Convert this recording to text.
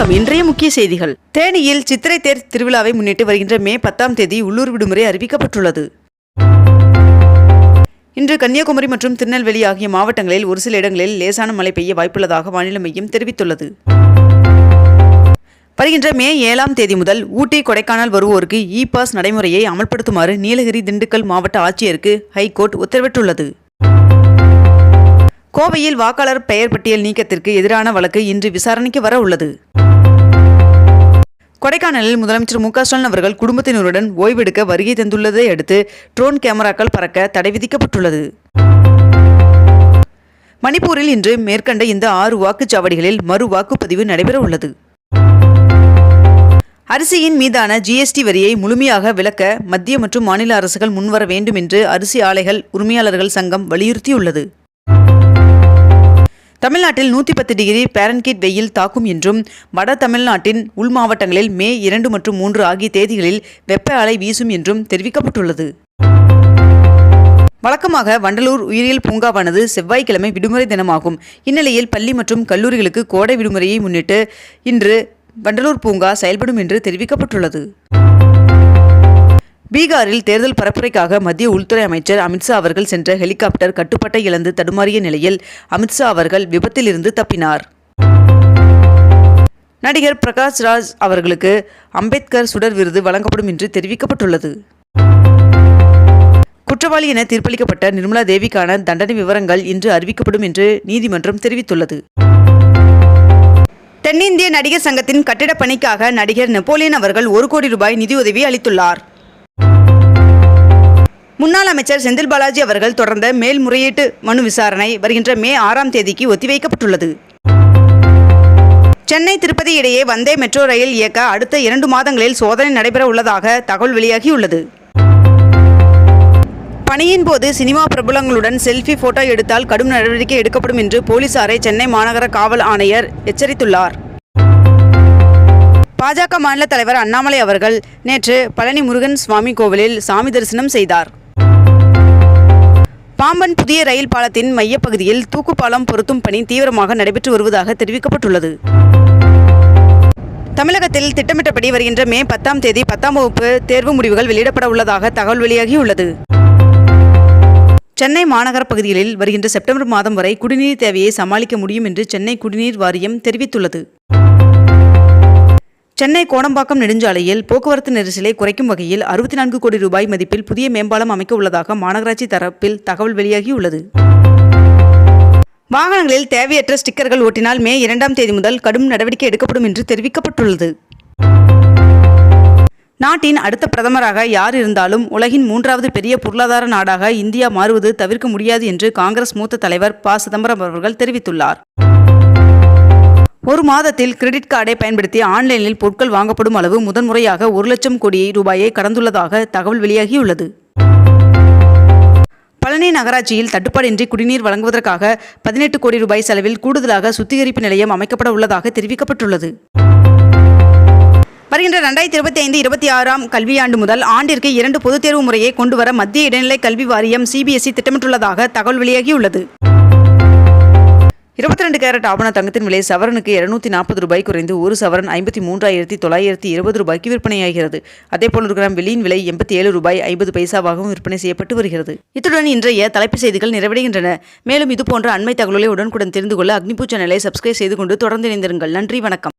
வணக்கம். இன்றைய முக்கிய செய்திகள். தேனியில் சித்திரை தேர் திருவிழாவை முன்னிட்டு வருகின்ற மே பத்தாம் தேதி உள்ளூர் விடுமுறை அறிவிக்கப்பட்டுள்ளது. இன்று கன்னியாகுமரி மற்றும் திருநெல்வேலி ஆகிய மாவட்டங்களில் ஒரு சில இடங்களில் லேசான மழை பெய்ய வாய்ப்புள்ளதாக வானிலை மையம் தெரிவித்துள்ளது. வருகின்ற மே ஏழாம் தேதி முதல் ஊட்டி கொடைக்கானல் வருவோருக்கு இ பாஸ் நடைமுறையை அமல்படுத்துமாறு நீலகிரி திண்டுக்கல் மாவட்ட ஆட்சியருக்கு ஹைகோர்ட் உத்தரவிட்டுள்ளது. கோவையில் வாக்காளர் பெயர் பட்டியல் நீக்கத்திற்கு எதிரான வழக்கு இன்று விசாரணைக்கு வர உள்ளது. கொடைக்கானலில் முதலமைச்சர் மு க ஸ்டாலின் அவர்கள் குடும்பத்தினருடன் ஓய்வெடுக்க வருகை தந்துள்ளதை அடுத்து ட்ரோன் கேமராக்கள் பறக்க தடை விதிக்கப்பட்டுள்ளது. மணிப்பூரில் இன்று மேற்கண்ட இந்த ஆறு வாக்குச்சாவடிகளில் மறு வாக்குப்பதிவு நடைபெற உள்ளது. அரிசியின் மீதான ஜிஎஸ்டி வரியை முழுமையாக விலக்க மத்திய மற்றும் மாநில அரசுகள் முன்வர வேண்டும் என்று அரிசி ஆலைகள் உரிமையாளர்கள் சங்கம் வலியுறுத்தியுள்ளது. தமிழ்நாட்டில் நூற்றி பத்து டிகிரி பேரன்கீட் வெயில் தாக்கும் என்றும் வட தமிழ்நாட்டின் உள் மாவட்டங்களில் மே இரண்டு மற்றும் மூன்று ஆகிய தேதிகளில் வெப்ப அலை வீசும் என்றும் தெரிவிக்கப்பட்டுள்ளது. வழக்கமாக வண்டலூர் உயிரியல் பூங்காவானது செவ்வாய்க்கிழமை விடுமுறை தினமாகும். இந்நிலையில் பள்ளி மற்றும் கல்லூரிகளுக்கு கோடை விடுமுறையை முன்னிட்டு இன்று வண்டலூர் பூங்கா செயல்படும் என்று தெரிவிக்கப்பட்டுள்ளது. பீகாரில் தேர்தல் பரப்புரைக்காக மத்திய உள்துறை அமைச்சர் அமித்ஷா அவர்கள் சென்ற ஹெலிகாப்டர் கட்டுப்பாட்டை இழந்து தடுமாறிய நிலையில் அமித்ஷா அவர்கள் விபத்திலிருந்து தப்பினார். நடிகர் பிரகாஷ் ராஜ் அவர்களுக்கு அம்பேத்கர் சுடர் விருது வழங்கப்படும் என்று தெரிவிக்கப்பட்டுள்ளது. குற்றவாளி என தீர்ப்பளிக்கப்பட்ட நிர்மலா தேவிக்கான தண்டனை விவரங்கள் இன்று அறிவிக்கப்படும் என்று நீதிமன்றம் தெரிவித்துள்ளது. தென்னிந்திய நடிகர் சங்கத்தின் கட்டிடப் பணிக்காக நடிகர் நெப்போலியன் அவர்கள் ஒரு கோடி ரூபாய் நிதியுதவி அளித்துள்ளார். முன்னாள் அமைச்சர் செந்தில் பாலாஜி அவர்கள் தொடர்ந்த மேல்முறையீட்டு மனு விசாரணை வருகின்ற மே ஆறாம் தேதிக்கு ஒத்திவைக்கப்பட்டுள்ளது. சென்னை திருப்பதி இடையே வந்தே மெட்ரோ ரயில் இயக்க அடுத்த இரண்டு மாதங்களில் சோதனை நடைபெற உள்ளதாக தகவல் வெளியாகியுள்ளது. பணியின் போது சினிமா பிரபலங்களுடன் செல்ஃபி போட்டோ எடுத்தால் கடும் நடவடிக்கை எடுக்கப்படும் என்று போலீசாரை சென்னை மாநகர காவல் ஆணையர் எச்சரித்துள்ளார். பாஜக மாநில தலைவர் அண்ணாமலை அவர்கள் நேற்று பழனி முருகன் சுவாமி கோவிலில் சாமி தரிசனம் செய்தார். பாம்பன் புதிய ரயில் பாலத்தின் மையப்பகுதியில் தூக்குப்பாலம் பொருத்தும் பணி தீவிரமாக நடைபெற்று வருவதாக தெரிவிக்கப்பட்டுள்ளது. தமிழகத்தில் திட்டமிட்டபடி வருகின்ற மே பத்தாம் தேதி பத்தாம் வகுப்பு தேர்வு முடிவுகள் வெளியிடப்பட உள்ளதாக தகவல் வெளியாகியுள்ளது. சென்னை மாநகர பகுதிகளில் வருகின்ற செப்டம்பர் மாதம் வரை குடிநீர் தேவையை சமாளிக்க முடியும் என்று சென்னை குடிநீர் வாரியம் தெரிவித்துள்ளது. சென்னை கோடம்பாக்கம் நெடுஞ்சாலையில் போக்குவரத்து நெரிசலை குறைக்கும் வகையில் அறுபத்தி நான்கு கோடி ரூபாய் மதிப்பில் புதிய மேம்பாலம் அமைக்க உள்ளதாக மாநகராட்சி தரப்பில் தகவல் வெளியாகியுள்ளது வாகனங்களில் தேவையற்ற ஸ்டிக்கர்கள் ஓட்டினால் மே இரண்டாம் தேதி முதல் கடும் நடவடிக்கை எடுக்கப்படும் என்று தெரிவிக்கப்பட்டுள்ளது. நாட்டின் அடுத்த பிரதமராக யார் இருந்தாலும் உலகின் மூன்றாவது பெரிய பொருளாதார நாடாக இந்தியா மாறுவது தவிர்க்க முடியாது என்று காங்கிரஸ் மூத்த தலைவர் ப. சிதம்பரம் அவர்கள் தெரிவித்துள்ளார். ஒரு மாதத்தில் கிரெடிட் கார்டை பயன்படுத்தி ஆன்லைனில் பொருட்கள் வாங்கப்படும் அளவு முதன்முறையாக ஒரு லட்சம் கோடி ரூபாயை கடந்துள்ளதாக தகவல் வெளியாகியுள்ளது. பழனி நகராட்சியில் தட்டுப்பாடின்றி குடிநீர் வழங்குவதற்காக பதினெட்டு கோடி ரூபாய் செலவில் கூடுதலாக சுத்திகரிப்பு நிலையம் அமைக்கப்பட உள்ளதாக தெரிவிக்கப்பட்டுள்ளது. வருகின்ற ரெண்டாயிரத்தி இருபத்தி ஐந்து இருபத்தி ஆறாம் கல்வியாண்டு முதல் ஆண்டிற்கு இரண்டு பொதுத் தேர்வு முறையை கொண்டுவர மத்திய இடைநிலை கல்வி வாரியம் சிபிஎஸ்இ திட்டமிட்டுள்ளதாக தகவல் வெளியாகியுள்ளது. இருபத்தி ரெண்டு கேரட் ஆபண தங்கத்தின் விலை சவரனுக்கு இருநூத்தி நாற்பது ரூபாய் குறைந்து ஒரு சவரன் ஐம்பத்தி மூன்றாயிரத்தி தொள்ளாயிரத்தி இருபது ரூபாய்க்கு விற்பனையாகிறது. அதேபோல் ஒரு கிராம் வெள்ளியின் விலை எண்பத்தி ஏழு ரூபாய் ஐம்பது பைசாவாகவும் விற்பனை செய்யப்பட்டு வருகிறது. இத்துடன் இன்றைய தலைப்பு செய்திகள் நிறைவடைகின்றன. மேலும் இதுபோன்ற அண்மை தகவல்களை உடனுக்குடன் தெரிந்து கொள்ள அக்னிபூ சேனலை சப்ஸ்கிரைப் செய்து கொண்டு தொடர்ந்து இணைந்திருங்கள். நன்றி வணக்கம்.